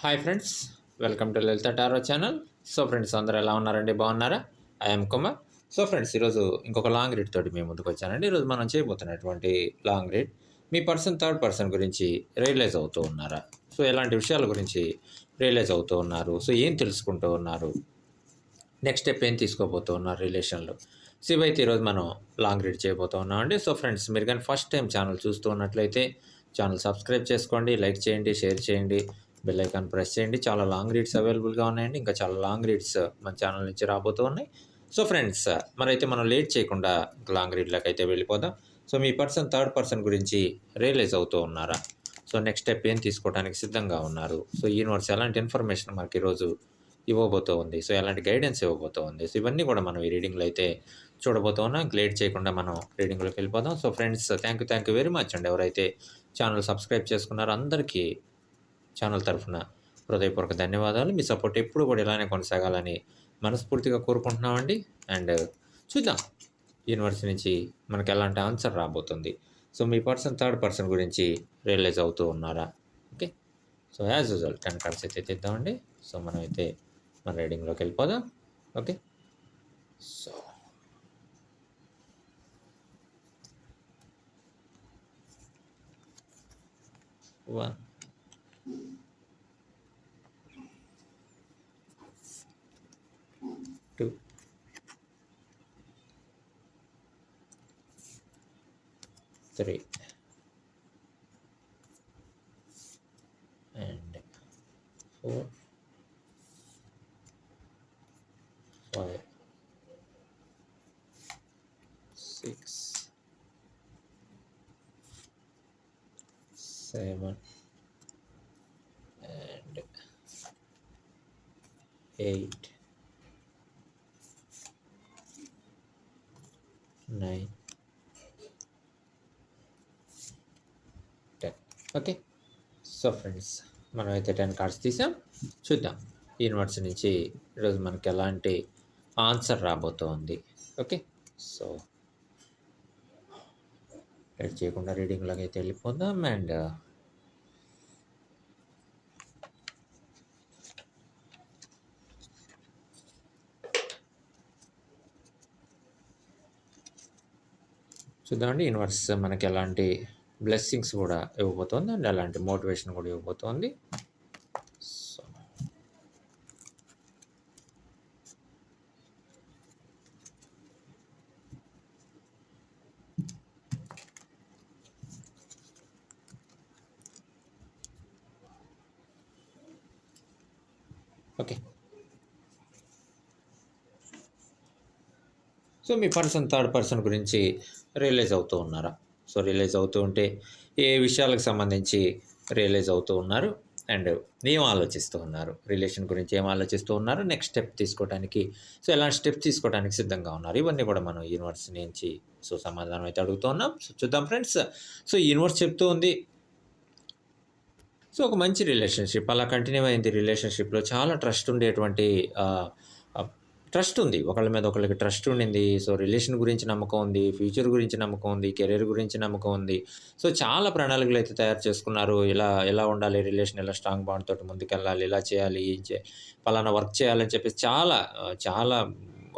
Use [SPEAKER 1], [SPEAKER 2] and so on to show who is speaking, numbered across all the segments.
[SPEAKER 1] Hi friends welcome to Lalitha tarot channel so friends అందరూ ఎలా ఉన్నారండి? బాగున్నారా? ఐఎమ్ కుమార్ సో ఫ్రెండ్స్ ఈరోజు ఇంకొక లాంగ్ రీడ్ తోటి మేము ముందుకు వచ్చానండి. ఈరోజు మనం చేయబోతున్నటువంటి లాంగ్ రీడ్ మీ పర్సన్ థర్డ్ పర్సన్ గురించి రియలైజ్ అవుతూ ఉన్నారా? సో ఎలాంటి విషయాల గురించి రియలైజ్ అవుతూ ఉన్నారు? సో ఏం తెలుసుకుంటూ ఉన్నారు? నెక్స్ట్ స్టెప్ ఏం తీసుకోబోతూ ఉన్నారు రిలేషన్లో సో ఇవైతే ఈరోజు మనం లాంగ్ రీడ్ చేయబోతూ ఉన్నామండి. సో ఫ్రెండ్స్ మీరు కానీ ఫస్ట్ టైం ఛానల్ చూస్తూ ఉన్నట్లయితే ఛానల్ సబ్స్క్రైబ్ చేసుకోండి లైక్ చేయండి షేర్ చేయండి. బెల్ ఐకాన్ ప్రెస్ చేయండి. చాలా లాంగ్ రీడ్స్ అవైలబుల్గా ఉన్నాయండి. ఇంకా చాలా లాంగ్ రీడ్స్ మన ఛానల్ నుంచి రాబోతూ ఉన్నాయి. సో ఫ్రెండ్స్ మరైతే మనం లేట్ చేయకుండా లాంగ్ రీడ్లోకి అయితే వెళ్ళిపోదాం. సో మీ పర్సన్ థర్డ్ పర్సన్ గురించి రియలైజ్ అవుతూ ఉన్నారా? సో నెక్స్ట్ స్టెప్ ఏం తీసుకోవడానికి సిద్ధంగా ఉన్నారు? సో యూనివర్స్ ఎలాంటి ఇన్ఫర్మేషన్ మనకి ఈరోజు ఇవ్వబోతూ ఉంది? సో ఎలాంటి గైడెన్స్ ఇవ్వబోతూ ఉంది? సో ఇవన్నీ కూడా మనం ఈ రీడింగ్లో అయితే చూడబోతూ ఉన్నాం. లేట్ చేయకుండా మనం రీడింగ్లోకి వెళ్ళిపోదాం. So friends thank you thank you very much అండి ఎవరైతే ఛానల్ సబ్స్క్రైబ్ చేసుకున్నారో అందరికీ ఛానల్ తరఫున హృదయపూర్వక ధన్యవాదాలు. మీ సపోర్ట్ ఎప్పుడు కూడా ఇలానే కొనసాగాలని మనస్ఫూర్తిగా కోరుకుంటున్నామండి. అండ్ చూద్దాం యూనివర్స్ నుంచి మనకి ఎలాంటి ఆన్సర్ రాబోతుంది. సో మీ పర్సన్ థర్డ్ పర్సన్ గురించి రియలైజ్ అవుతూ ఉన్నారా? Okay. So as usual ten cards అయితే తెద్దామండి. సో మనం అయితే మన రైడింగ్లోకి వెళ్ళిపోదాం. Okay. So one 3 and 4 5 6 7 and 8 9 okay so friends మనం అయితే టెన్ కార్డ్స్ తీసాం. చూద్దాం. యూనివర్స్ నుంచి ఈరోజు మనకి ఎలాంటి ఆన్సర్ రాబోతోంది. ఓకే సో లేట్ చేయకుండా రీడింగ్లోకి అయితే వెళ్ళిపోదాం అండ్ చూద్దామండి యూనివర్స్ మనకి ఎలాంటి బ్లెస్సింగ్స్ కూడా ఇవ్వబోతోంది అండ్ అలాంటి మోటివేషన్ కూడా ఇవ్వబోతోంది. సో ఓకే సో మీ పర్సన్ థర్డ్ పర్సన్ గురించి రియలైజ్ అవుతూ ఉన్నారా? సో రియలైజ్ అవుతూ ఉంటే ఏ విషయాలకు సంబంధించి రియలైజ్ అవుతూ ఉన్నారు అండ్ ఏం ఆలోచిస్తూ ఉన్నారు. రిలేషన్ గురించి ఏం ఆలోచిస్తూ ఉన్నారు. నెక్స్ట్ స్టెప్ తీసుకోవడానికి సో ఎలాంటి స్టెప్ తీసుకోవడానికి సిద్ధంగా ఉన్నారు. ఇవన్నీ కూడా మనం యూనివర్స్ నుంచి సో సమాధానం అయితే అడుగుతూ ఉన్నాం. సో చూద్దాం ఫ్రెండ్స్. సో యూనివర్స్ చెప్తూ ఉంది. సో ఒక మంచి రిలేషన్షిప్ అలా కంటిన్యూ అయింది రిలేషన్షిప్లో చాలా ట్రస్ట్ ఉండేటువంటి ట్రస్ట్ ఉంది. ఒకళ్ళ మీద ఒకళ్ళకి ట్రస్ట్ ఉండింది. సో రిలేషన్ గురించి నమ్మకం ఉంది. ఫ్యూచర్ గురించి నమ్మకం ఉంది. కెరీర్ గురించి నమ్మకం ఉంది. సో చాలా ప్రణాళికలు అయితే తయారు చేసుకున్నారు. ఇలా ఎలా ఉండాలి రిలేషన్? ఎలా స్ట్రాంగ్ బాండ్ తోటి ముందుకెళ్ళాలి? ఇలా చేయాలి? ఏం చే పలానా వర్క్ చేయాలని చెప్పేసి చాలా చాలా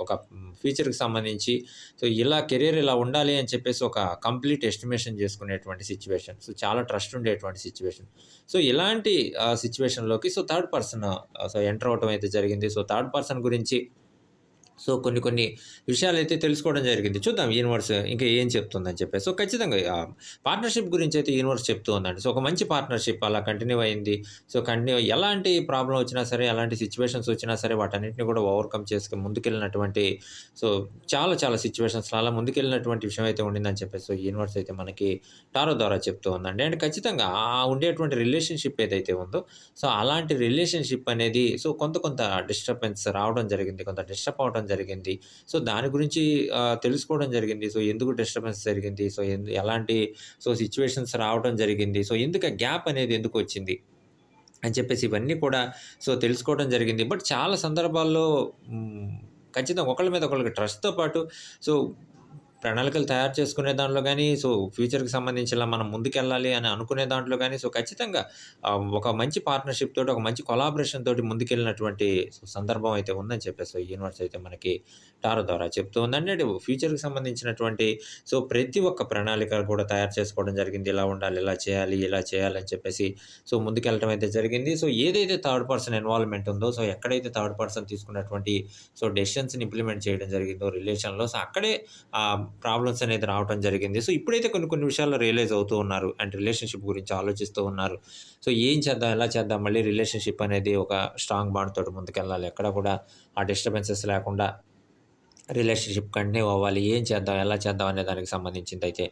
[SPEAKER 1] ఒక ఫ్యూచర్కి సంబంధించి సో ఇలా కెరీర్ ఇలా ఉండాలి అని చెప్పేసి ఒక కంప్లీట్ ఎస్టిమేషన్ చేసుకునేటువంటి సిచ్యువేషన్. సో చాలా ట్రస్ట్ ఉండేటువంటి సిచ్యువేషన్. సో ఇలాంటి సిచ్యువేషన్లోకి so third person so enter అవటం అయితే జరిగింది. సో థర్డ్ పర్సన్ గురించి సో కొన్ని కొన్ని విషయాలు అయితే తెలుసుకోవడం జరిగింది. చూద్దాం యూనివర్స్ ఇంకా ఏం చెప్తుందని చెప్పేసి. సో ఖచ్చితంగా పార్ట్నర్షిప్ గురించి అయితే యూనివర్స్ చెప్తూ ఉందండి. సో ఒక మంచి పార్ట్నర్షిప్ అలా కంటిన్యూ అయింది. సో కంటిన్యూ ఎలాంటి ప్రాబ్లం వచ్చినా సరే ఎలాంటి సిచ్యువేషన్స్ వచ్చినా సరే వాటన్నిటిని కూడా ఓవర్కమ్ చేసుకుని ముందుకెళ్ళినటువంటి సో చాలా చాలా సిచ్యువేషన్స్ అలా ముందుకెళ్ళినటువంటి విషయం అయితే ఉండిందని చెప్పేసి సో యూనివర్స్ అయితే మనకి టారో ద్వారా చెప్తూ ఉందండి. అండ్ ఖచ్చితంగా ఆ ఉండేటువంటి రిలేషన్షిప్ ఏదైతే ఉందో సో అలాంటి రిలేషన్షిప్ అనేది సో కొంత కొంత డిస్టర్బెన్స్ రావడం జరిగింది. కొంత డిస్టర్బ్ అవడం జరిగింది. సో దాని గురించి తెలుసుకోవడం జరిగింది. సో ఎందుకు డిస్టర్బెన్స్ జరిగింది? సో ఎందు ఎలాంటి సో సిచ్యువేషన్స్ రావడం జరిగింది? సో ఎందుకు గ్యాప్ అనేది ఎందుకు వచ్చింది? అని చెప్పేసి ఇవన్నీ కూడా సో తెలుసుకోవడం జరిగింది. బట్ చాలా సందర్భాల్లో ఖచ్చితంగా ఒకళ్ళ మీద ఒకళ్ళకి ట్రస్ట్తో పాటు సో ప్రణాళికలు తయారు చేసుకునే దాంట్లో కానీ సో ఫ్యూచర్‌కి సంబంధించి ఇలా మనం ముందుకెళ్ళాలి అని అనుకునే దాంట్లో కానీ సో ఖచ్చితంగా ఒక మంచి పార్ట్నర్‌షిప్ తోటి, ఒక మంచి కొలాబరేషన్ తోటి ముందుకెళ్ళినటువంటి సందర్భం అయితే ఉందని చెప్పేసి ఈ యూనివర్స్ అయితే మనకి టారో ద్వారా చెప్తూ ఉందండి. ఫ్యూచర్‌కి సంబంధించినటువంటి సో ప్రతి ఒక్క ప్రణాళిక కూడా తయారు చేసుకోవడం జరిగింది. ఇలా ఉండాలి, ఇలా చేయాలి, ఇలా చేయాలని చెప్పేసి సో ముందుకెళ్ళటం అయితే జరిగింది. సో ఏదైతే థర్డ్ పర్సన్ ఇన్వాల్వ్‌మెంట్ ఉందో, సో ఎక్కడైతే థర్డ్ పర్సన్ తీసుకున్నటువంటి సో డెసిషన్స్‌ని ఇంప్లిమెంట్ చేయడం జరిగిందో రిలేషన్‌లో, సో అక్కడే ప్రాబ్లమ్స్ అనేది రావటం జరిగింది. సో ఇప్పుడైతే కొన్ని కొన్ని విషయాల్లో రియలైజ్ అవుతూ ఉన్నారు. అండ్ రిలేషన్‌షిప్ గురించి ఆలోచిస్తూ ఉన్నారు. సో ఏం చేద్దాం? ఎలా చేద్దాం? మళ్ళీ రిలేషన్‌షిప్ అనేది ఒక స్ట్రాంగ్ బాండ్ తోటి ముందుకెళ్ళాలి. ఎక్కడ కూడా ఆ డిస్టర్బెన్సెస్ లేకుండా రిలేషన్‌షిప్ కంటిన్యూ అవ్వాలి. ఏం చేద్దాం? ఎలా చేద్దాం? అనే దానికి సంబంధించింది అయితే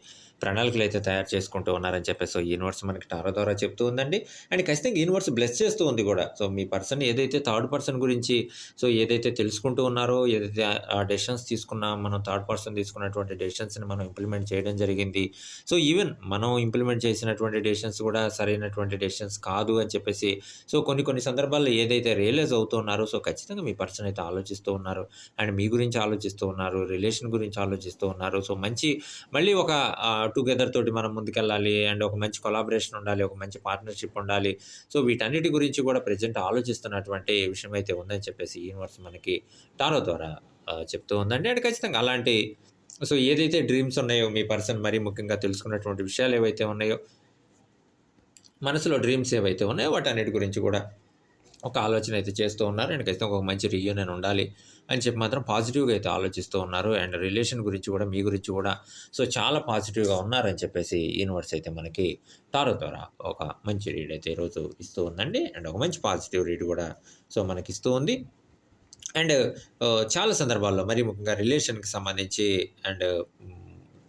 [SPEAKER 1] ప్రణాళికలు అయితే తయారు చేసుకుంటూ ఉన్నారని చెప్పేసి సో యూనివర్స్ మనకి టారో ద్వారా చెప్తూ ఉందండి. అండ్ ఖచ్చితంగా యూనివర్స్ బ్లెస్ చేస్తూ ఉంది కూడా సో మీ పర్సన్ ఏదైతే థర్డ్ పర్సన్ గురించి సో ఏదైతే తెలుసుకుంటూ ఉన్నారో, ఏదైతే ఆ డెసిషన్స్ తీసుకున్నా మనం థర్డ్ పర్సన్ తీసుకున్నటువంటి డెసిషన్స్‌ని మనం ఇంప్లిమెంట్ చేయడం జరిగింది. సో ఈవెన్ మనం ఇంప్లిమెంట్ చేసినటువంటి డెసిషన్స్ కూడా సరైనటువంటి డెసిషన్స్ కాదు అని చెప్పేసి సో కొన్ని కొన్ని సందర్భాల్లో ఏదైతే రియలైజ్ అవుతూ ఉన్నారో, సో ఖచ్చితంగా మీ పర్సన్ అయితే ఆలోచిస్తూ ఉన్నారు. అండ్ మీ గురించి ఆలోచిస్తూ ఉన్నారు. రిలేషన్ గురించి ఆలోచిస్తూ ఉన్నారు. సో మంచి మళ్ళీ ఒక టుగెదర్ తోటి మనం ముందుకెళ్ళాలి. అండ్ ఒక మంచి కొలాబరేషన్ ఉండాలి. ఒక మంచి పార్ట్నర్‌షిప్ ఉండాలి. సో వీటన్నిటి గురించి కూడా ప్రెజెంట్ ఆలోచిస్తున్నటువంటి విషయం అయితే ఉందని చెప్పేసి యూనివర్స్ మనకి టారో ద్వారా చెప్తూ ఉందండి. అండ్ ఖచ్చితంగా అలాంటి సో ఏదైతే డ్రీమ్స్ ఉన్నాయో మీ పర్సన్ మరీ ముఖ్యంగా తెలుసుకున్నటువంటి విషయాలు ఏవైతే ఉన్నాయో మనసులో డ్రీమ్స్ ఏవైతే ఉన్నాయో వాటన్నిటి గురించి కూడా ఒక ఆలోచన అయితే చేస్తూ ఉన్నారు. అండ్ ఖచ్చితంగా ఒక మంచి రియూనియన్ ఉండాలి అని చెప్పి మాత్రం పాజిటివ్‌గా అయితే ఆలోచిస్తూ ఉన్నారు. అండ్ రిలేషన్ గురించి కూడా మీ గురించి కూడా సో చాలా పాజిటివ్‌గా ఉన్నారని చెప్పేసి యూనివర్స్ అయితే మనకి టారో ద్వారా ఒక మంచి రీడ్ అయితే ఈరోజు ఇస్తూ ఉందండి. అండ్ ఒక మంచి పాజిటివ్ రీడ్ కూడా సో మనకి ఇస్తూ ఉంది. అండ్ చాలా సందర్భాల్లో మరి ముఖ్యంగా రిలేషన్‌కి సంబంధించి అండ్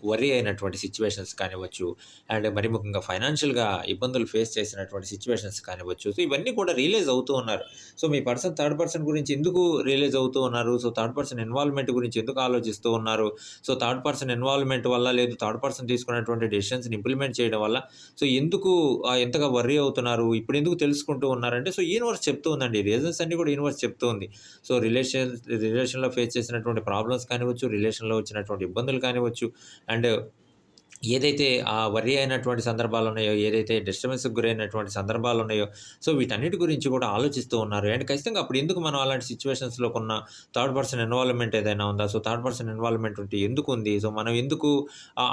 [SPEAKER 1] హ్మ్, అయినటువంటి సిచ్యువేషన్స్ కానివ్వచ్చు. అండ్ మరి ముఖ్యంగా ఫైనాన్షియల్‌గా ఇబ్బందులు ఫేస్ చేసినటువంటి సిచ్యువేషన్స్ కానివ్వచ్చు. సో ఇవన్నీ కూడా రియలైజ్ అవుతూ ఉన్నారు. సో మీ పర్సన్ థర్డ్ పర్సన్ గురించి ఎందుకు రియలైజ్ అవుతూ ఉన్నారు? సో థర్డ్ పర్సన్ ఇన్వాల్వ్‌మెంట్ గురించి ఎందుకు ఆలోచిస్తూ ఉన్నారు? సో థర్డ్ పర్సన్ ఇన్వాల్వ్‌మెంట్ వల్ల లేదు థర్డ్ పర్సన్ తీసుకున్నటువంటి డెసిషన్స్‌ని ఇంప్లిమెంట్ చేయడం వల్ల సో ఎందుకు ఎంతగా వర్రీ అవుతున్నారు? ఇప్పుడు ఎందుకు తెలుసుకుంటూ ఉన్నారంటే సో యూనివర్స్ చెప్తూ ఉందండి. రీజన్స్ అన్నీ కూడా యూనివర్స్ చెప్తూ ఉంది. సో రిలేషన్ రిలేషన్‌లో ఫేస్ చేసినటువంటి ప్రాబ్లమ్స్ కానివ్వచ్చు, రిలేషన్‌లో వచ్చినటువంటి ఇబ్బందులు కానివ్వచ్చు. అండ్ ఏదైతే ఆ వరి అయినటువంటి సందర్భాలు ఉన్నాయో, ఏదైతే డిస్టర్బెన్స్‌కి గురైనటువంటి సందర్భాలు ఉన్నాయో, సో వీటన్నిటి గురించి కూడా ఆలోచిస్తూ ఉన్నారు. అండ్ ఖచ్చితంగా అప్పుడు ఎందుకు మనం అలాంటి సిచ్యువేషన్స్లో కొన్న థర్డ్ పర్సన్ ఇన్వాల్వ్‌మెంట్ ఏదైనా ఉందా? సో థర్డ్ పర్సన్ ఇన్వాల్వ్‌మెంట్ ఉంటే ఎందుకు ఉంది సో మనం ఎందుకు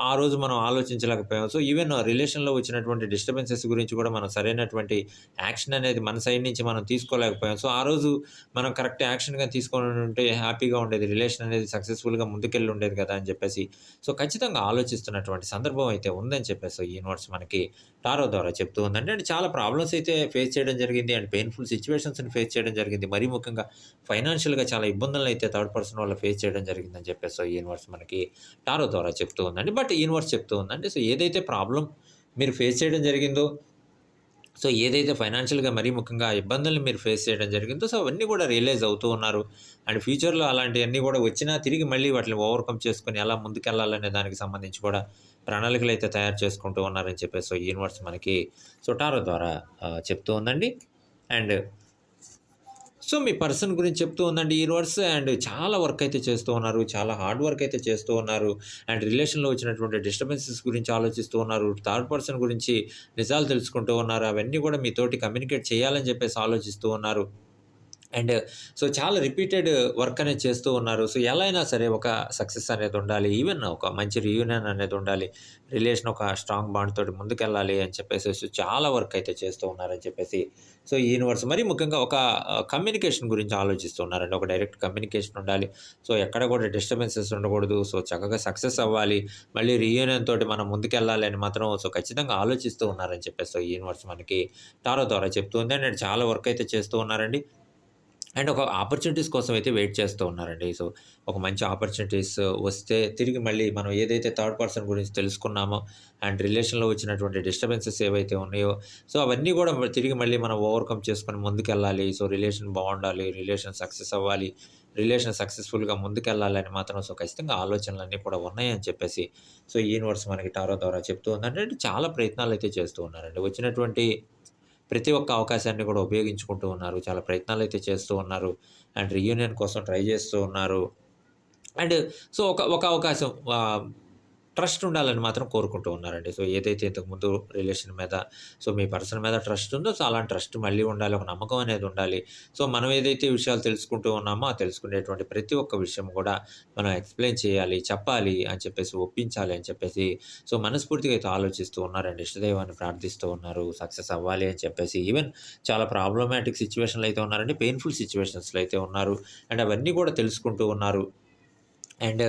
[SPEAKER 1] ఆ రోజు మనం ఆలోచించలేకపోయాం? సో ఈవెన్ రిలేషన్‌లో వచ్చినటువంటి డిస్టర్బెన్సెస్ గురించి కూడా మనం సరైనటువంటి యాక్షన్ అనేది మన సైడ్ నుంచి మనం తీసుకోలేకపోయాం. సో ఆ రోజు మనం కరెక్ట్ యాక్షన్‌గా తీసుకొని ఉంటే హ్యాపీగా ఉండేది. రిలేషన్ అనేది సక్సెస్‌ఫుల్‌గా ముందుకెళ్ళి ఉండేది కదా! అని చెప్పేసి సో ఖచ్చితంగా ఆలోచిస్తున్నటువంటి సందర్భం అయితే ఉందని చెప్పేసి యూనివర్స్ మనకి టారో ద్వారా చెప్తూ ఉందండి. అండ్ చాలా ప్రాబ్లమ్స్ అయితే ఫేస్ చేయడం జరిగింది. అండ్ పెయిన్‌ఫుల్ సిచ్యువేషన్స్ని ఫేస్ చేయడం జరిగింది. మరీ ముఖ్యంగా ఫైనాన్షియల్‌గా చాలా ఇబ్బందులను అయితే థర్డ్ పర్సన్ వాళ్ళు ఫేస్ చేయడం జరిగిందని చెప్పేసి యూనివర్స్ మనకి టారో ద్వారా చెప్తూ ఉందండి. బట్ యూనివర్స్ చెప్తూ ఉందండి. సో ఏదైతే ప్రాబ్లం మీరు ఫేస్ చేయడం జరిగిందో సో ఏదైతే ఫైనాన్షియల్‌గా మరీ ముఖ్యంగా ఇబ్బందులు మీరు ఫేస్ చేయడం జరిగిందో సో అవన్నీ కూడా రియలైజ్ అవుతూ ఉన్నారు. అండ్ ఫ్యూచర్‌లో అలాంటివన్నీ కూడా వచ్చినా తిరిగి మళ్ళీ వాటిని ఓవర్‌కమ్ చేసుకొని ఎలా ముందుకెళ్ళాలనే దానికి సంబంధించి కూడా ప్రణాళికలు అయితే తయారు చేసుకుంటూ ఉన్నారని చెప్పేసి సో యూనివర్స్ మనకి సుటారో ద్వారా చెప్తూ ఉందండి. అండ్ సో మీ పర్సన్ గురించి చెప్తూ ఉందండి యూనివర్స్. అండ్ చాలా వర్క్ అయితే చేస్తూ ఉన్నారు. చాలా హార్డ్ వర్క్ అయితే చేస్తూ ఉన్నారు. అండ్ రిలేషన్‌లో వచ్చినటువంటి డిస్టర్బెన్సెస్ గురించి ఆలోచిస్తూ ఉన్నారు. థర్డ్ పర్సన్ గురించి నిజాలు తెలుసుకుంటూ ఉన్నారు. అవన్నీ కూడా మీతోటి కమ్యూనికేట్ చేయాలని చెప్పేసి ఆలోచిస్తూ ఉన్నారు. అండ్ సో చాలా రిపీటెడ్ వర్క్ అనేది చేస్తూ ఉన్నారు. సో ఎలా అయినా సరే ఒక సక్సెస్ అనేది ఉండాలి. ఈవెన్ ఒక మంచి రీయూనియన్ అనేది ఉండాలి. రిలేషన్ ఒక స్ట్రాంగ్ బాండ్ తోటి ముందుకెళ్ళాలి అని చెప్పేసి చాలా వర్క్ అయితే చేస్తూ ఉన్నారని చెప్పేసి సో యూనివర్స్ మరీ ముఖ్యంగా ఒక కమ్యూనికేషన్ గురించి ఆలోచిస్తూ ఉన్నారండి. ఒక డైరెక్ట్ కమ్యూనికేషన్ ఉండాలి. సో ఎక్కడ కూడా డిస్టర్బెన్సెస్ ఉండకూడదు. సో చక్కగా సక్సెస్ అవ్వాలి. మళ్ళీ రీయూనియన్ తోటి మనం ముందుకెళ్ళాలి అని మాత్రం సో ఖచ్చితంగా ఆలోచిస్తూ ఉన్నారని చెప్పేసి సో యూనివర్స్ మనకి టారో ద్వారా చెప్తూ ఉంది. అండ్ చాలా వర్క్ అయితే చేస్తూ ఉన్నారండి. అండ్ ఒక ఆపర్చునిటీస్ కోసం అయితే వెయిట్ చేస్తూ ఉన్నారండి. సో ఒక మంచి ఆపర్చునిటీస్ వస్తే తిరిగి మళ్ళీ మనం ఏదైతే థర్డ్ పర్సన్ గురించి తెలుసుకున్నామో అండ్ రిలేషన్‌లో వచ్చినటువంటి డిస్టర్బెన్సెస్ ఏవైతే ఉన్నాయో సో అవన్నీ కూడా తిరిగి మళ్ళీ మనం ఓవర్‌కమ్ చేసుకొని ముందుకెళ్ళాలి. సో రిలేషన్ బాగుండాలి రిలేషన్ సక్సెస్ అవ్వాలి. రిలేషన్ సక్సెస్‌ఫుల్‌గా ముందుకెళ్ళాలని మాత్రం సో ఖచ్చితంగా ఆలోచనలన్నీ కూడా ఉన్నాయని చెప్పేసి సో యూనివర్స్ మనకి టారో ద్వారా చెప్తూ ఉందంటే చాలా ప్రయత్నాలు అయితే చేస్తూ ఉన్నారండి. వచ్చినటువంటి ప్రతి ఒక్క అవకాశాన్ని కూడా ఉపయోగించుకుంటూ ఉన్నారు. చాలా ప్రయత్నాలు అయితే చేస్తూ ఉన్నారు. అండ్ రీయూనియన్ కోసం ట్రై చేస్తూ ఉన్నారు. అండ్ సో ఒక ఒక అవకాశం ట్రస్ట్ ఉండాలని మాత్రం కోరుకుంటూ ఉన్నారండి. సో, ఏదైతే ఇంతకుముందు రిలేషన్ మీద సో, మీ పర్సన్ మీద ట్రస్ట్ ఉందో సో, అలాంటి ట్రస్ట్ మళ్ళీ ఉండాలి. ఒక నమ్మకం అనేది ఉండాలి. సో, మనం ఏదైతే విషయాలు తెలుసుకుంటూ ఉన్నామో, ఆ తెలుసుకునేటువంటి ప్రతి ఒక్క విషయం కూడా మనం ఎక్స్‌ప్లెయిన్ చేయాలి, చెప్పాలి అని చెప్పేసి, ఒప్పించాలి అని చెప్పేసి సో, మనస్ఫూర్తిగా అయితే ఆలోచిస్తూ ఉన్నారండి. ఇష్టదైవాన్ని ప్రార్థిస్తూ ఉన్నారు. సక్సెస్ అవ్వాలి అని చెప్పేసి. ఈవెన్ చాలా ప్రాబ్లమాటిక్ సిచ్యువేషన్లు అయితే ఉన్నారండి. పెయిన్‌ఫుల్ సిచ్యువేషన్స్లో అయితే ఉన్నారు. అండ్ అవన్నీ కూడా తెలుసుకుంటూ ఉన్నారు. అండ్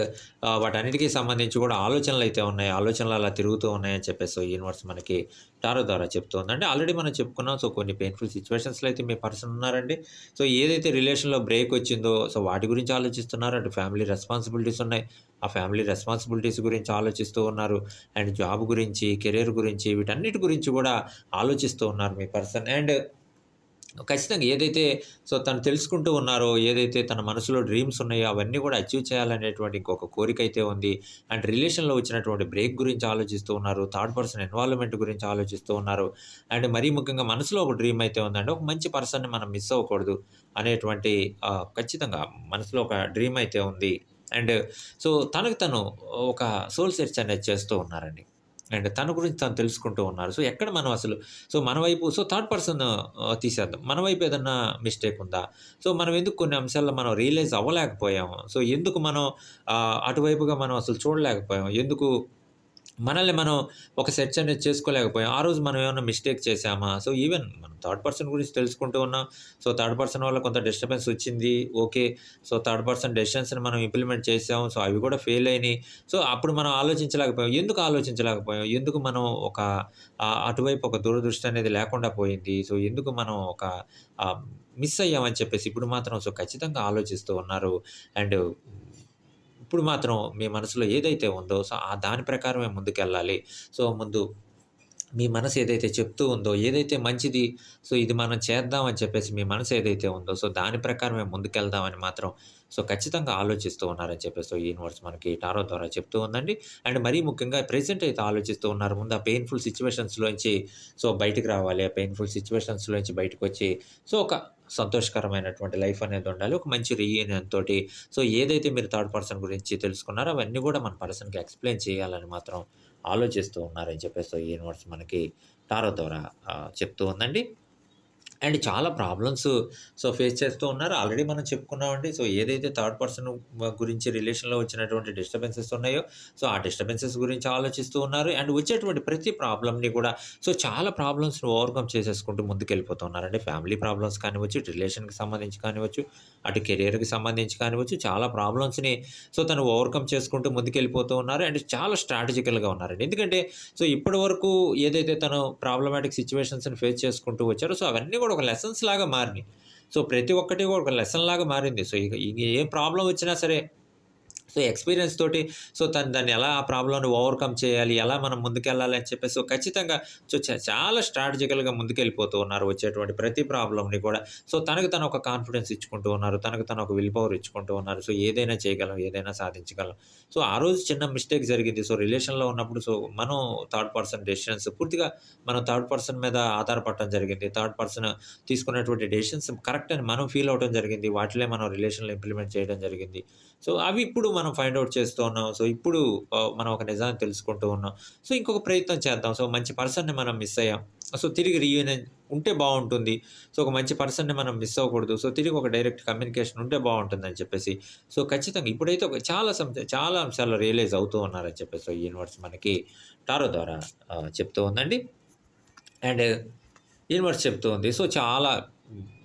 [SPEAKER 1] వాటన్నిటికీ సంబంధించి కూడా ఆలోచనలు అయితే ఉన్నాయి. ఆలోచనలు అలా తిరుగుతూ ఉన్నాయని చెప్పేసి యూనివర్స్ మనకి టారో ద్వారా చెప్తోందండి. ఆల్రెడీ మనం చెప్పుకున్నాం. సో, కొన్ని పెయిన్‌ఫుల్ సిచ్యువేషన్స్లో అయితే మీ పర్సన్ ఉన్నారండి. సో, ఏదైతే రిలేషన్‌లో బ్రేక్ వచ్చిందో సో, వాటి గురించి ఆలోచిస్తున్నారు. అటు ఫ్యామిలీ రెస్పాన్సిబిలిటీస్ ఉన్నాయి. ఆ ఫ్యామిలీ రెస్పాన్సిబిలిటీస్ గురించి ఆలోచిస్తూ ఉన్నారు. అండ్ జాబ్ గురించి, కెరియర్ గురించి వీటన్నిటి గురించి కూడా ఆలోచిస్తూ ఉన్నారు మీ పర్సన్. అండ్ ఖచ్చితంగా ఏదైతే సో, తను తెలుసుకుంటూ ఉన్నారో, ఏదైతే తన మనసులో డ్రీమ్స్ ఉన్నాయో అవన్నీ కూడా అచీవ్ చేయాలనేటువంటి ఇంకొక కోరికైతే ఉంది. అండ్ రిలేషన్‌లో వచ్చినటువంటి బ్రేక్ గురించి ఆలోచిస్తూ ఉన్నారు. థర్డ్ పర్సన్ ఇన్వాల్వ్‌మెంట్ గురించి ఆలోచిస్తూ ఉన్నారు. అండ్ మరీ ముఖ్యంగా మనసులో ఒక డ్రీమ్ అయితే ఉందండి. ఒక మంచి పర్సన్‌ని మనం మిస్ అవ్వకూడదు అనేటువంటి ఖచ్చితంగా మనసులో ఒక డ్రీమ్ అయితే ఉంది. అండ్ సో, తనకు తను ఒక సోల్ సెర్చ్ అనేది చేస్తూ ఉన్నారండి. అండ్ తన గురించి తను తెలుసుకుంటూ ఉన్నారు. సో, ఎక్కడ మనం అసలు సో, మన వైపు సో, థర్డ్ పర్సన్ తీసేద్దాం. మన వైపు ఏదన్నా మిస్టేక్ ఉందా? సో, మనం ఎందుకు కొన్ని అంశాల్లో మనం రియలైజ్ అవ్వలేకపోయాము? సో, ఎందుకు మనం అటువైపుగా మనం అసలు చూడలేకపోయాం? ఎందుకు మనల్ని మనం ఒక సెర్చ్ అనేది చేసుకోలేకపోయాం. ఆ రోజు మనం ఏమైనా మిస్టేక్ చేశామా? సో, ఈవెన్ మనం థర్డ్ పర్సన్ గురించి తెలుసుకుంటూ ఉన్నాం. సో, థర్డ్ పర్సన్ వల్ల కొంత డిస్టర్బెన్స్ వచ్చింది. ఓకే. సో, థర్డ్ పర్సన్ డెసిషన్స్‌ని మనం ఇంప్లిమెంట్ చేసాం. సో, అవి కూడా ఫెయిల్ అయినాయి. సో, అప్పుడు మనం ఆలోచించలేకపోయాం. ఎందుకు ఆలోచించలేకపోయాం? ఎందుకు మనం ఒక అటువైపు ఒక దూరదృష్టి అనేది లేకుండా పోయింది? సో, ఎందుకు మనం ఒక మిస్ అయ్యామని చెప్పేసి ఇప్పుడు మాత్రం సో, ఖచ్చితంగా ఆలోచిస్తూ ఉన్నారు. అండ్ ఇప్పుడు మాత్రం మీ మనసులో ఏదైతే ఉందో సో, ఆ దాని ప్రకారమే ముందుకెళ్ళాలి. సో, ముందు మీ మనసు ఏదైతే చెప్తూ ఉందో, ఏదైతే మంచిది సో, ఇది మనం చేద్దాం అని చెప్పేసి మీ మనసు ఏదైతే ఉందో సో, దాని ప్రకారమే ముందుకెళ్దామని మాత్రం సో, ఖచ్చితంగా ఆలోచిస్తూ ఉన్నారని చెప్పేసి సో, యూనివర్స్ మనకి టారో ద్వారా చెప్తూ ఉందండి. అండ్ మరీ ముఖ్యంగా ప్రెసెంట్ అయితే ఆలోచిస్తూ ఉన్నారు. ముందు ఆ పెయిన్‌ఫుల్ సిచ్యువేషన్స్లోంచి సో, బయటకు రావాలి. ఆ పెయిన్‌ఫుల్ సిట్యుయేషన్స్‌లోంచి బయటకొచ్చి సో, ఒక సంతోషకరమైనటువంటి లైఫ్ అనేది ఉండాలి. ఒక మంచి రీయూనియన్ తోటి సో, ఏదైతే మీరు థర్డ్ పర్సన్ గురించి తెలుసుకున్నారో అవన్నీ కూడా మన పర్సన్‌కి ఎక్స్‌ప్లెయిన్ చేయాలని మాత్రం ఆలోచిస్తూ ఉన్నారని చెప్పేసి ఈ యూనివర్స్ మనకి టారో ద్వారా చెప్తూ ఉందండి. అండ్ చాలా ప్రాబ్లమ్స్ సో, ఫేస్ చేస్తూ ఉన్నారు. ఆల్రెడీ మనం చెప్పుకున్నామండి. సో, ఏదైతే థర్డ్ పర్సన్ గురించి రిలేషన్‌లో వచ్చినటువంటి డిస్టర్బెన్సెస్ ఉన్నాయో సో, ఆ డిస్టర్బెన్సెస్ గురించి ఆలోచిస్తూ ఉన్నారు. అండ్ వచ్చేటువంటి ప్రతి ప్రాబ్లమ్‌ని కూడా సో, చాలా ప్రాబ్లమ్స్‌ని ఓవర్‌కమ్ చేసేసుకుంటూ ముందుకెళ్ళిపోతూ ఉన్నారండి. ఫ్యామిలీ ప్రాబ్లమ్స్ కానివ్వచ్చు, రిలేషన్‌కి సంబంధించి కానివచ్చు అటు కెరియర్‌కి సంబంధించి కానివ్వచ్చు, చాలా ప్రాబ్లమ్స్‌ని సో, తను ఓవర్‌కమ్ చేసుకుంటూ ముందుకెళ్ళిపోతూ ఉన్నారు. అండ్ చాలా స్ట్రాటజికల్‌గా ఉన్నారండి. ఎందుకంటే సో, ఇప్పటి వరకు ఏదైతే తను ప్రాబ్లమాటిక్ సిచ్యువేషన్స్ని ఫేస్ చేసుకుంటూ వచ్చారో సో, అవన్నీ కూడా ఒక లెసన్స్ లాగా మారినాయి సో, ప్రతి ఒక్కటి కూడా ఒక లెసన్ లాగా మారింది. సో, ఇక ఏం ఏ వచ్చినా సరే సో, ఎక్స్‌పీరియన్స్ తోటి సో, తను దాన్ని ఎలా ఆ ప్రాబ్లమ్‌ని ఓవర్‌కమ్ చేయాలి? ఎలా మనం ముందుకెళ్ళాలి అని చెప్పేసి సో, ఖచ్చితంగా సో, చాలా స్ట్రాటజికల్‌గా ముందుకెళ్ళిపోతూ ఉన్నారు. వచ్చేటువంటి ప్రతి ప్రాబ్లమ్‌ని కూడా సో, తనకు తను ఒక కాన్ఫిడెన్స్ ఇచ్చుకుంటూ ఉన్నారు. తనకు తను ఒక విల్ పవర్ ఇచ్చుకుంటూ ఉన్నారు. సో, ఏదైనా చేయగలం, ఏదైనా సాధించగలం. సో, ఆ రోజు చిన్న మిస్టేక్ జరిగింది. సో, రిలేషన్‌లో ఉన్నప్పుడు సో, మనం థర్డ్ పర్సన్ డెసిషన్స్ పూర్తిగా మనం థర్డ్ పర్సన్ మీద ఆధారపడటం జరిగింది. థర్డ్ పర్సన్ తీసుకున్నటువంటి డెసిషన్స్ కరెక్ట్ అని మనం ఫీల్ అవడం జరిగింది. వాటిలే మనం రిలేషన్‌లో ఇంప్లిమెంట్ చేయడం జరిగింది. సో, అవి ఇప్పుడు మనం ఫైండ్ అవుట్ చేస్తూ ఉన్నాం. సో, ఇప్పుడు మనం ఒక నిజాన్ని తెలుసుకుంటూ ఉన్నాం. సో, ఇంకొక ప్రయత్నం చేద్దాం. సో, మంచి పర్సన్‌ని మనం మిస్ అయ్యాం. సో, తిరిగి రీయూనియన్ ఉంటే బాగుంటుంది సో, ఒక మంచి పర్సన్‌ని మనం మిస్ అవ్వకూడదు. సో, తిరిగి ఒక డైరెక్ట్ కమ్యూనికేషన్ ఉంటే బావుంటుందని చెప్పేసి సో, ఖచ్చితంగా ఇప్పుడైతే ఒక చాలా సం చాలా అంశాలు రియలైజ్ అవుతూ ఉన్నారని చెప్పేసి సో, యూనివర్స్ మనకి టారో ద్వారా చెప్తూ ఉందండి. అండ్ యూనివర్స్ చెప్తూ ఉంది. సో, చాలా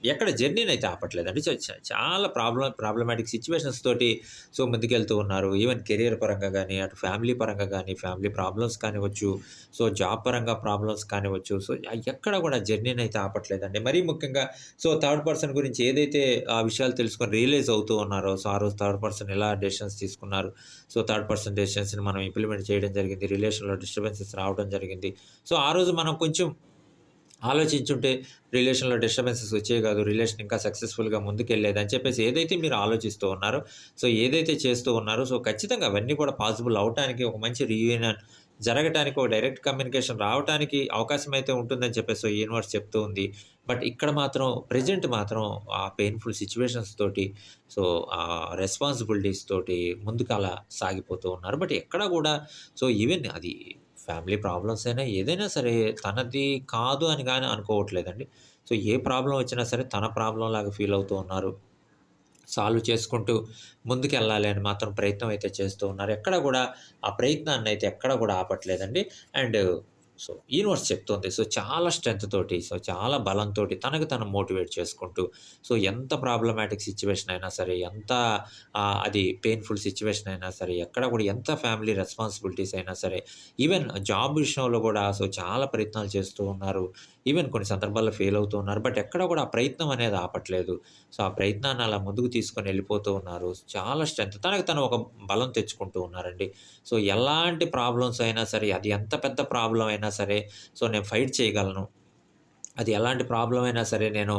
[SPEAKER 1] ఎక్కడ జర్నీనైతే ఆపట్లేదండి. సో, చాలా ప్రాబ్లమ్ ప్రాబ్లమాటిక్ సిచ్యువేషన్స్ తోటి సో, ముందుకెళ్తూ ఉన్నారు. ఈవెన్ కెరియర్ పరంగా కానీ అటు ఫ్యామిలీ పరంగా కానీ ఫ్యామిలీ ప్రాబ్లమ్స్ కానివ్వచ్చు, సో, జాబ్ పరంగా ప్రాబ్లమ్స్ కానివ్వచ్చు. సో, ఎక్కడ కూడా జర్నీని అయితే ఆపట్లేదండి. మరీ ముఖ్యంగా సో, థర్డ్ పర్సన్ గురించి ఏదైతే ఆ విషయాలు తెలుసుకొని రియలైజ్ అవుతూ ఉన్నారో సో, ఆ రోజు థర్డ్ పర్సన్ ఎలా డెసిషన్స్ తీసుకున్నారు. సో, థర్డ్ పర్సన్ డెసిషన్స్‌ని మనం ఇంప్లిమెంట్ చేయడం జరిగింది. రిలేషన్‌లో డిస్టర్బెన్సెస్ రావడం జరిగింది. సో, ఆ రోజు మనం కొంచెం ఆలోచించుంటే రిలేషన్‌లో డిస్టర్బెన్సెస్ వచ్చేవి కాదు. రిలేషన్ ఇంకా సక్సెస్‌ఫుల్‌గా ముందుకెళ్ళేదని చెప్పేసి ఏదైతే మీరు ఆలోచిస్తూ ఉన్నారో సో, ఏదైతే చేస్తూ ఉన్నారో సో, ఖచ్చితంగా అవన్నీ కూడా పాసిబుల్ అవ్వటానికి ఒక మంచి రీయూనియన్ జరగటానికి ఒక డైరెక్ట్ కమ్యూనికేషన్ రావటానికి అవకాశం అయితే ఉంటుందని చెప్పేసి యూనివర్స్ చెప్తూ ఉంది బట్ ఇక్కడ మాత్రం ప్రెజెంట్ మాత్రం ఆ పెయిన్ఫుల్ సిచ్యువేషన్స్ తోటి సో ఆ రెస్పాన్సిబిలిటీస్ తోటి ముందుకు అలా సాగిపోతూ ఉన్నారు బట్ ఎక్కడ కూడా సో ఈవెన్ అది ఫ్యామిలీ ప్రాబ్లమ్స్ అయినా ఏదైనా సరే తనది కాదు అని కానీ అనుకోవట్లేదండి. సో ఏ ప్రాబ్లం వచ్చినా సరే తన ప్రాబ్లం లాగా ఫీల్ అవుతూ ఉన్నారు. సాల్వ్ చేసుకుంటూ ముందుకెళ్ళాలి అని మాత్రం ప్రయత్నం అయితే చేస్తూ ఉన్నారు. ఎక్కడ కూడా ఆ ప్రయత్నాన్ని అయితే ఎక్కడ కూడా ఆపట్లేదండి. అండ్ సో యూనివర్స్ చెప్తుంది. సో చాలా స్ట్రెంత్ తోటి సో చాలా బలంతో తనకు తను మోటివేట్ చేసుకుంటూ సో ఎంత ప్రాబ్లమాటిక్ సిచ్యువేషన్ అయినా సరే ఎంత అది పెయిన్ఫుల్ సిచ్యువేషన్ అయినా సరే ఎక్కడ కూడా ఎంత ఫ్యామిలీ రెస్పాన్సిబిలిటీస్ అయినా సరే ఈవెన్ జాబ్ విషయంలో కూడా సో చాలా ప్రయత్నాలు చేస్తూ ఉన్నారు. ఈవెన్ కొన్ని సందర్భాల్లో ఫెయిల్ అవుతూ ఉన్నారు. బట్ ఎక్కడ కూడా ఆ ప్రయత్నం అనేది ఆపట్లేదు. సో ఆ ప్రయత్నాన్ని అలా ముందుకు తీసుకొని వెళ్ళిపోతూ ఉన్నారు. చాలా స్ట్రెంత్ తనకు తను ఒక బలం తెచ్చుకుంటూ ఉన్నారండి. సో ఎలాంటి ప్రాబ్లమ్స్ అయినా సరే అది ఎంత పెద్ద ప్రాబ్లం అయినా సరే సో నేను ఫైట్ చేయగలను. అది ఎలాంటి ప్రాబ్లం అయినా సరే నేను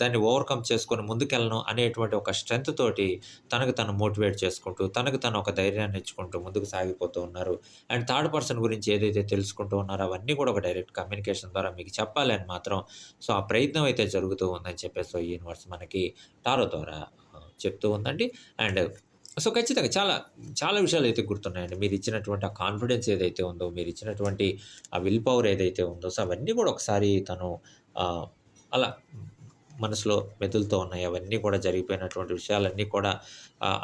[SPEAKER 1] దాన్ని ఓవర్కమ్ చేసుకొని ముందుకెళ్ళను అనేటువంటి ఒక స్ట్రెంత్ తోటి తనకు తను మోటివేట్ చేసుకుంటూ తనకు తను ఒక ధైర్యాన్ని ఇచ్చుకుంటూ ముందుకు సాగిపోతూ ఉన్నారు. అండ్ థర్డ్ పర్సన్ గురించి ఏదైతే తెలుసుకుంటూ ఉన్నారో అవన్నీ కూడా ఒక డైరెక్ట్ కమ్యూనికేషన్ ద్వారా మీకు చెప్పాలి అని మాత్రం సో ఆ ప్రయత్నం అయితే జరుగుతూ ఉందని చెప్పేసి ఈ యూనివర్స్ మనకి టారో ద్వారా చెప్తూ ఉందండి. అండ్ సో ఖచ్చితంగా చాలా చాలా విషయాలు అయితే గుర్తున్నాయండి. మీరు ఇచ్చినటువంటి ఆ కాన్ఫిడెన్స్ ఏదైతే ఉందో మీరు ఇచ్చినటువంటి ఆ విల్ పవర్ ఏదైతే ఉందో సో అవన్నీ కూడా ఒకసారి తను అలా మనసులో మెదులుతూ ఉన్నాయి. అవన్నీ కూడా జరిగిపోయినటువంటి విషయాలన్నీ కూడా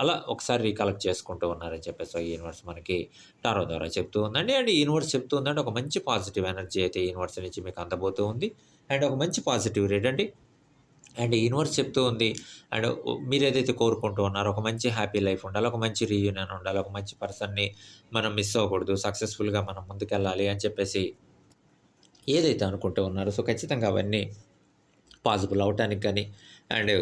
[SPEAKER 1] అలా ఒకసారి రీకలెక్ట్ చేసుకుంటూ ఉన్నారని చెప్పేసి ఈ యూనివర్స్ మనకి టారో ద్వారా చెప్తూ ఉందండి. అండ్ ఈ యూనివర్స్ చెప్తూ ఉందంటే ఒక మంచి పాజిటివ్ ఎనర్జీ అయితే యూనివర్స్ నుంచి మీకు అందబోతూ ఉంది. అండ్ ఒక మంచి పాజిటివ్ రేట్ అండి. అండ్ యూనివర్స్ చెప్తూ ఉంది. అండ్ మీరు ఏదైతే కోరుకుంటూ ఉన్నారో ఒక మంచి హ్యాపీ లైఫ్ ఉండాలి ఒక మంచి రీయూనియన్ ఉండాలి ఒక మంచి పర్సన్ని మనం మిస్ అవ్వకూడదు సక్సెస్ఫుల్గా మనం ముందుకెళ్ళాలి అని చెప్పేసి ఏదైతే అనుకుంటూ ఉన్నారో సో ఖచ్చితంగా అవన్నీ పాసిబుల్ అవటానికి కానీ అండ్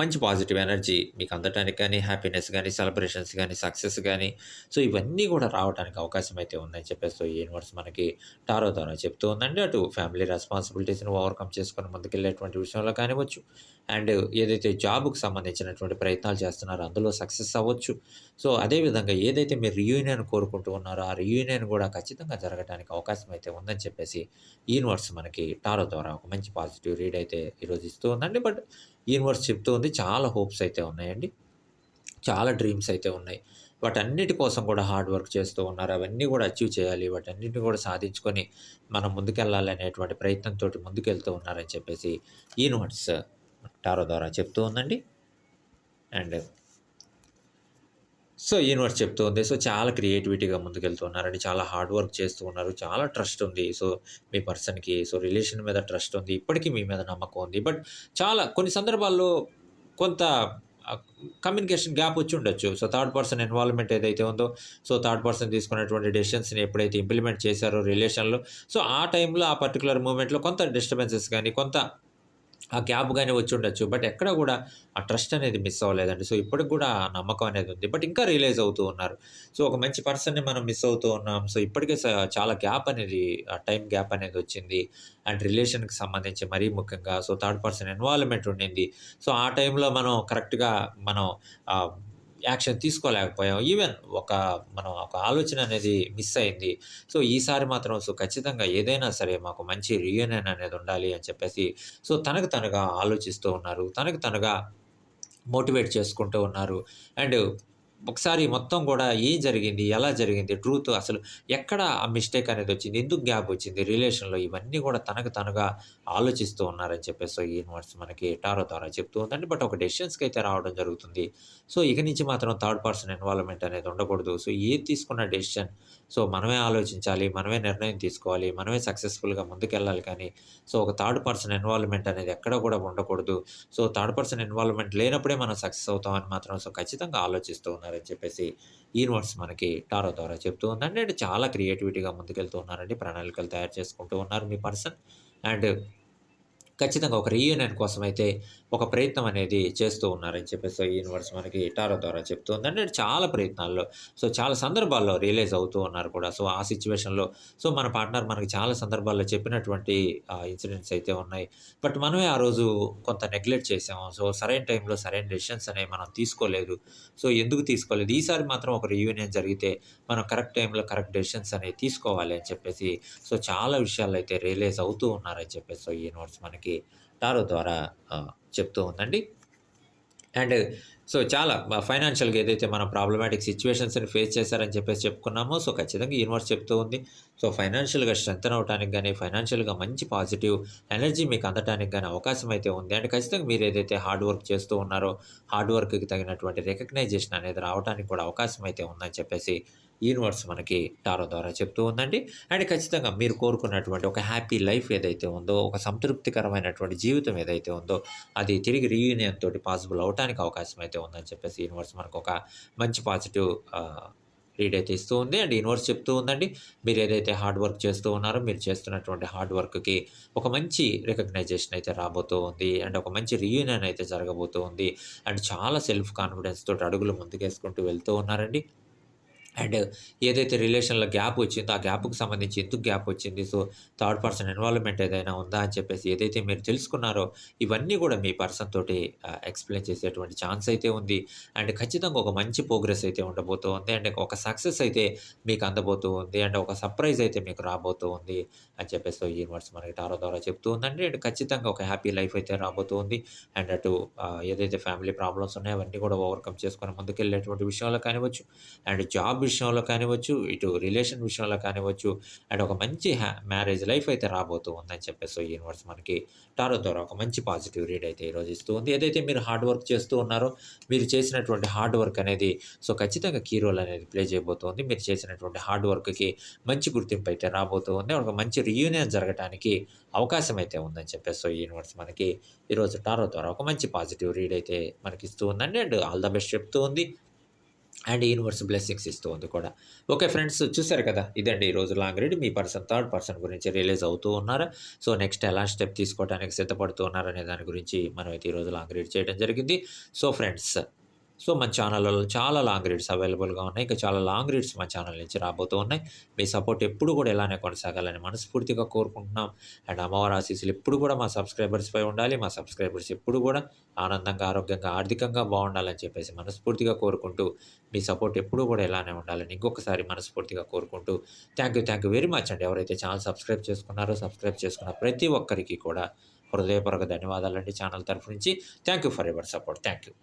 [SPEAKER 1] మంచి పాజిటివ్ ఎనర్జీ. మీకు అందటానికి కానీ హ్యాపీనెస్ కానీ సెలబ్రేషన్స్ కానీ సక్సెస్ కానీ సో ఇవన్నీ కూడా రావడానికి అవకాశం అయితే ఉందని చెప్పేసి ఈ యూనివర్స్ మనకి టారో ద్వారా చెప్తూ ఉందండి. అటు ఫ్యామిలీ రెస్పాన్సిబిలిటీస్ని ఓవర్కమ్ చేసుకొని ముందుకెళ్ళేటువంటి విషయంలో కానివ్వచ్చు. అండ్ ఏదైతే జాబ్కు సంబంధించినటువంటి ప్రయత్నాలు చేస్తున్నారో అందులో సక్సెస్ అవ్వచ్చు. సో అదేవిధంగా ఏదైతే మీరు రియూనియన్ కోరుకుంటూ ఉన్నారో ఆ రియూనియన్ కూడా ఖచ్చితంగా జరగడానికి అవకాశం అయితే ఉందని చెప్పేసి యూనివర్స్ మనకి టారో ద్వారా ఒక మంచి పాజిటివ్ రీడ్ అయితే ఈరోజు ఇస్తూ ఉందండి. బట్ యూనివర్స్ చెప్తూ ఉంది. చాలా హోప్స్ అయితే ఉన్నాయండి. చాలా డ్రీమ్స్ అయితే ఉన్నాయి. వాటన్నిటి కోసం కూడా హార్డ్ వర్క్ చేస్తూ ఉన్నారు. అవన్నీ కూడా అచీవ్ చేయాలి. వాటన్నిటిని కూడా సాధించుకొని మనం ముందుకెళ్ళాలి అనేటువంటి ప్రయత్నంతో ముందుకెళ్తూ ఉన్నారని చెప్పేసి యూనివర్స్ టారో ద్వారా చెప్తూ ఉందండి. అండ్ సో యూనివర్స్ చెప్తూ ఉంది. సో చాలా క్రియేటివిటీగా ముందుకెళ్తున్నారండి. చాలా హార్డ్ వర్క్ చేస్తూ ఉన్నారు. చాలా ట్రస్ట్ ఉంది. సో మీ పర్సన్కి. సో రిలేషన్ మీద ట్రస్ట్ ఉంది. ఇప్పటికీ మీ మీద నమ్మకం ఉంది. బట్ చాలా కొన్ని సందర్భాల్లో కొంత కమ్యూనికేషన్ గ్యాప్ వచ్చి ఉండొచ్చు. సో థర్డ్ పర్సన్ ఇన్వాల్వ్మెంట్ ఏదైతే ఉందో సో థర్డ్ పర్సన్ తీసుకున్నటువంటి డెసిషన్స్ని ఎప్పుడైతే ఇంప్లిమెంట్ చేశారో రిలేషన్లో సో ఆ టైంలో ఆ పర్టికులర్ మూమెంట్లో కొంత డిస్టర్బెన్సెస్ కానీ కొంత ఆ గ్యాప్ కానీ వచ్చి ఉండొచ్చు. బట్ ఎక్కడ కూడా ఆ ట్రస్ట్ అనేది మిస్ అవ్వలేదండి. సో ఇప్పటికి కూడా నమ్మకం అనేది ఉంది. బట్ ఇంకా రియలైజ్ అవుతూ ఉన్నారు. సో ఒక మంచి పర్సన్ని మనం మిస్ అవుతూ ఉన్నాం. సో ఇప్పటికే స- చాలా గ్యాప్ అనేది ఆ టైం గ్యాప్ అనేది వచ్చింది. అండ్ రిలేషన్కి సంబంధించి మరీ ముఖ్యంగా. సో థర్డ్ పర్సన్ ఇన్వాల్వ్మెంట్ ఉండింది. సో ఆ టైంలో మనం కరెక్ట్గా మనం యాక్షన్ తీసుకోలేకపోయాం. ఈవెన్ ఒక మనం ఒక ఆలోచన అనేది మిస్ అయింది. సో ఈసారి మాత్రం సో ఖచ్చితంగా ఏదైనా సరే మాకు మంచి రియూనియన్ అనేది ఉండాలి అని చెప్పేసి సో తనకు తనగా ఆలోచిస్తూ ఉన్నారు. తనకు తనగా మోటివేట్ చేసుకుంటూ ఉన్నారు. అండ్ ఒకసారి మొత్తం కూడా ఏం జరిగింది? ఎలా జరిగింది? ట్రూత్ అసలు ఎక్కడ ఆ మిస్టేక్ అనేది వచ్చింది? ఎందుకు గ్యాప్ వచ్చింది? రిలేషన్లో ఇవన్నీ కూడా తనకు తనుగా ఆలోచిస్తూ ఉన్నారని చెప్పేసి సో ఈ యూనివర్స్ మనకి టారో ద్వారా చెప్తూ ఉందండి. బట్ ఒక డెసిషన్స్కి అయితే రావడం జరుగుతుంది. సో ఇక నుంచి మాత్రం థర్డ్ పర్సన్ ఇన్వాల్వ్మెంట్ అనేది ఉండకూడదు. సో ఏది తీసుకున్న డెసిషన్? సో మనమే ఆలోచించాలి మనమే నిర్ణయం తీసుకోవాలి మనమే సక్సెస్ఫుల్గా ముందుకెళ్ళాలి కానీ సో ఒక థర్డ్ పర్సన్ ఇన్వాల్వ్మెంట్ అనేది ఎక్కడ కూడా ఉండకూడదు. సో థర్డ్ పర్సన్ ఇన్వాల్వ్మెంట్ లేనప్పుడే మనం సక్సెస్ అవుతామని మాత్రం సో ఖచ్చితంగా ఆలోచిస్తూ ఉన్నారని చెప్పేసి యూనివర్స్ మనకి టారో ద్వారా చెప్తూ ఉందండి. అండ్ చాలా క్రియేటివిటీగా ముందుకెళ్తూ ఉన్నారండి. ప్రణాళికలు తయారు చేసుకుంటూ ఉన్నారు మీ పర్సన్. అండ్ ఖచ్చితంగా ఒక రీయూనియన్ కోసం అయితే ఒక ప్రయత్నం అనేది చేస్తూ ఉన్నారని చెప్పేసి ఈ యూనివర్స్ మనకి టారో ద్వారా చెప్తుంది అంటే చాలా ప్రయత్నాల్లో సో చాలా సందర్భాల్లో రియలైజ్ అవుతూ ఉన్నారు కూడా. సో ఆ సిచ్యువేషన్లో సో మన పార్ట్నర్ మనకి చాలా సందర్భాల్లో చెప్పినటువంటి ఇన్సిడెంట్స్ అయితే ఉన్నాయి. బట్ మనమే ఆ రోజు కొంత నెగ్లెక్ట్ చేసాము. సో సరైన టైంలో సరైన డెసిషన్స్ అనేవి మనం తీసుకోలేదు. సో ఎందుకు తీసుకోలేదు? ఈసారి మాత్రం ఒక రీయూనియన్ జరిగితే మనం కరెక్ట్ టైంలో కరెక్ట్ డెసిషన్స్ అనేవి తీసుకోవాలి అని చెప్పేసి సో చాలా విషయాలు అయితే రియలైజ్ అవుతూ ఉన్నారని చెప్పేసి సో ఈ యూనివర్స్ మనకి టారో ద్వారా చెప్తూ ఉందండి. అండ్ సో చాలా ఫైనాన్షియల్గా ఏదైతే మన ప్రాబ్లమాటిక్ సిచ్యువేషన్స్ని ఫేస్ చేశారని చెప్పేసి చెప్పుకున్నామో సో ఖచ్చితంగా యూనివర్స్ చెప్తూ ఉంది. సో ఫైనాన్షియల్గా స్ట్రెంతన్ అవడానికి కానీ ఫైనాన్షియల్గా మంచి పాజిటివ్ ఎనర్జీ మీకు అందడానికి కానీ అవకాశం అయితే ఉంది. అండ్ ఖచ్చితంగా మీరు ఏదైతే హార్డ్ వర్క్ చేస్తూ ఉన్నారో హార్డ్ వర్క్కి తగినటువంటి రికగ్నైజేషన్ అనేది రావడానికి కూడా అవకాశం అయితే ఉందని చెప్పేసి యూనివర్స్ మనకి టారో ద్వారా చెప్తూ ఉందండి. అండ్ ఖచ్చితంగా మీరు కోరుకున్నటువంటి ఒక హ్యాపీ లైఫ్ ఏదైతే ఉందో ఒక సంతృప్తికరమైనటువంటి జీవితం ఏదైతే ఉందో అది తిరిగి రీయూనియన్ తోటి పాసిబుల్ అవడానికి అవకాశం అయితే ఉందని చెప్పేసి యూనివర్స్ మనకు ఒక మంచి పాజిటివ్ రీడ్ అయితే ఇస్తూ ఉంది. అండ్ యూనివర్స్ చెప్తూ ఉందండి మీరు ఏదైతే హార్డ్ వర్క్ చేస్తూ ఉన్నారో మీరు చేస్తున్నటువంటి హార్డ్ వర్క్కి ఒక మంచి రికగ్నైజేషన్ అయితే రాబోతూ ఉంది. అండ్ ఒక మంచి రీయూనియన్ అయితే జరగబోతూ ఉంది. అండ్ చాలా సెల్ఫ్ కాన్ఫిడెన్స్ తోటి అడుగులు ముందుకేసుకుంటూ వెళ్తూ ఉన్నారండి. అండ్ ఏదైతే రిలేషన్లో గ్యాప్ వచ్చిందో ఆ గ్యాప్కి సంబంధించి ఎందుకు గ్యాప్ వచ్చింది? సో థర్డ్ పర్సన్ ఇన్వాల్వ్మెంట్ ఏదైనా ఉందా అని చెప్పేసి ఏదైతే మీరు తెలుసుకున్నారో ఇవన్నీ కూడా మీ పర్సన్ తోటి ఎక్స్ప్లెయిన్ చేసేటువంటి ఛాన్స్ అయితే ఉంది. అండ్ ఖచ్చితంగా ఒక మంచి ప్రోగ్రెస్ అయితే ఉండబోతూ ఉంది. అండ్ ఒక సక్సెస్ అయితే మీకు అందబోతూ ఉంది. అండ్ ఒక సర్ప్రైజ్ అయితే మీకు రాబోతూ ఉంది అని చెప్పేసి ఈ యూనివర్స్ మనకి టారో ద్వారా చెప్తూ ఉందండి. అండ్ ఖచ్చితంగా ఒక హ్యాపీ లైఫ్ అయితే రాబోతూ ఉంది. అండ్ అటు ఏదైతే ఫ్యామిలీ ప్రాబ్లమ్స్ ఉన్నాయో అవన్నీ కూడా ఓవర్కమ్ చేసుకొని ముందుకెళ్ళేటువంటి విషయంలో కానివచ్చు అండ్ జాబ్ విషయంలో కానివచ్చు ఇటు రిలేషన్ విషయంలో కానివ్వచ్చు అండ్ ఒక మంచి హ్యా మ్యారేజ్ లైఫ్ అయితే రాబోతూ ఉందని చెప్పేసి యూనివర్స్ మనకి టారో ద్వారా ఒక మంచి పాజిటివ్ రీడ్ అయితే ఈరోజు ఇస్తూ ఉంది. ఏదైతే మీరు హార్డ్ వర్క్ చేస్తూ ఉన్నారో మీరు చేసినటువంటి హార్డ్ వర్క్ అనేది సో ఖచ్చితంగా కీ రోల్ అనేది ప్లే చేయబోతోంది. మీరు చేసినటువంటి హార్డ్ వర్క్కి మంచి గుర్తింపు అయితే రాబోతూ ఉంది. ఒక మంచి రీయూనియన్ జరగడానికి అవకాశం అయితే ఉందని చెప్పేసి యూనివర్స్ మనకి ఈరోజు టారో ద్వారా ఒక మంచి పాజిటివ్ రీడ్ అయితే మనకి ఇస్తూ ఉందండి. అండ్ ఆల్ ద బెస్ట్ చెప్తూ ఉంది. అండ్ యూనివర్స్ బ్లెస్సింగ్స్ ఇస్తూ ఉంది కూడా. ఓకే ఫ్రెండ్స్ చూసారు కదా? ఇదండి ఈరోజు లాంగ్ రీడ్ మీ పర్సన్ థర్డ్ పర్సన్ గురించి రిలీజ్ అవుతూ ఉన్నారు. సో నెక్స్ట్ ఎలా స్టెప్ తీసుకోవడానికి సిద్ధపడుతూ ఉన్నారనే దాని గురించి మనం అయితే ఈరోజు లాంగ్ రీడ్ చేయడం జరిగింది. సో ఫ్రెండ్స్ సో మన ఛానల్లో చాలా లాంగ్ రీడ్స్ అవైలబుల్గా ఉన్నాయి. ఇంకా చాలా లాంగ్ రీడ్స్ మన ఛానల్ నుంచి రాబోతూ ఉన్నాయి. మీ సపోర్ట్ ఎప్పుడు కూడా ఇలానే కొనసాగాలని మనస్ఫూర్తిగా కోరుకుంటున్నాం. అండ్ అమ్మవారి ఆశీస్సులు ఎప్పుడు కూడా మా సబ్స్క్రైబర్స్పై ఉండాలి. మా సబ్స్క్రైబర్స్ ఎప్పుడు కూడా ఆనందంగా ఆరోగ్యంగా ఆర్థికంగా బాగుండాలని చెప్పేసి మనస్ఫూర్తిగా కోరుకుంటూ మీ సపోర్ట్ ఎప్పుడూ కూడా ఇలానే ఉండాలని ఇంకొకసారి మనస్ఫూర్తిగా కోరుకుంటూ thank you thank you very much అండి. ఎవరైతే ఛానల్ సబ్స్క్రైబ్ చేసుకున్నారో సబ్స్క్రైబ్ చేసుకున్న ప్రతి ఒక్కరికి కూడా హృదయపూర్వక ధన్యవాదాలండి ఛానల్ తరఫు నుంచి. Thank you for ever support. Thank you.